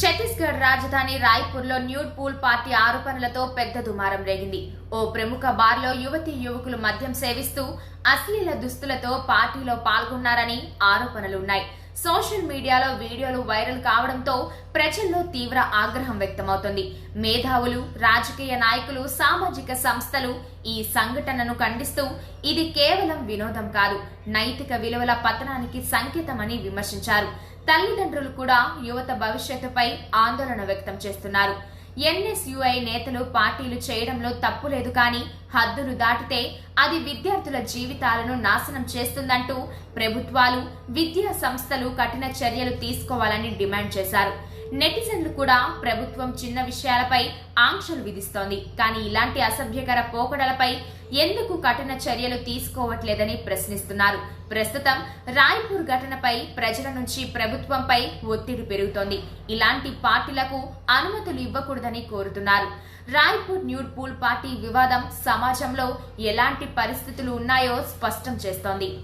ఛత్తీస్గఢ్ రాజధాని రాయ్పూర్లో nude pool party ఆరోపణలతో పెద్ద దుమారం రేగింది. ఓ ప్రముఖ బార్లో యువతి యువకులు మద్యం సేవిస్తూ అశ్లీల దుస్తులతో పార్టీలో పాల్గొన్నారని ఆరోపణలున్నాయి. సోషల్ మీడియాలో వీడియోలు వైరల్ కావడంతో ప్రజల్లో తీవ్ర ఆగ్రహం వ్యక్తమవుతోంది. మేధావులు రాజకీయ నాయకులు సామాజిక సంస్థలు ఈ సంఘటనను ఖండిస్తూ ఇది కేవలం వినోదం కాదు నైతిక విలువల పతనానికి సంకేతమని విమర్శించారు. తల్లిదండ్రులు కూడా యువత భవిష్యత్తుపై ఆందోళన వ్యక్తం చేస్తున్నారు. ఎన్ఎస్యుఐ నేతలు పార్టీలు చేయడంలో తప్పు లేదు కానీ హద్దులు దాటితే అది విద్యార్థుల జీవితాలను నాశనం చేస్తుందంటూ ప్రభుత్వాలు విద్యా సంస్థలు కఠిన చర్యలు తీసుకోవాలని డిమాండ్ చేశారు. నెటిజన్లు కూడా ప్రభుత్వం చిన్న విషయాలపై ఆంక్షలు విధిస్తోంది. కానీ ఇలాంటి అసభ్యకర పోకడలపై ఎందుకు కఠిన చర్యలు తీసుకోవట్లేదని ప్రశ్నిస్తున్నారు. ప్రస్తుతం రాయ్పూర్ ఘటనపై ప్రజల నుంచి ప్రభుత్వంపై ఒత్తిడి పెరుగుతోంది. ఇలాంటి పార్టీలకు అనుమతులు ఇవ్వకూడదని కోరుతున్నారు. రాయ్పూర్ న్యూడ్ పూల్ పార్టీ వివాదం సమాజంలో ఎలాంటి పరిస్థితులు ఉన్నాయో స్పష్టం చేస్తోంది.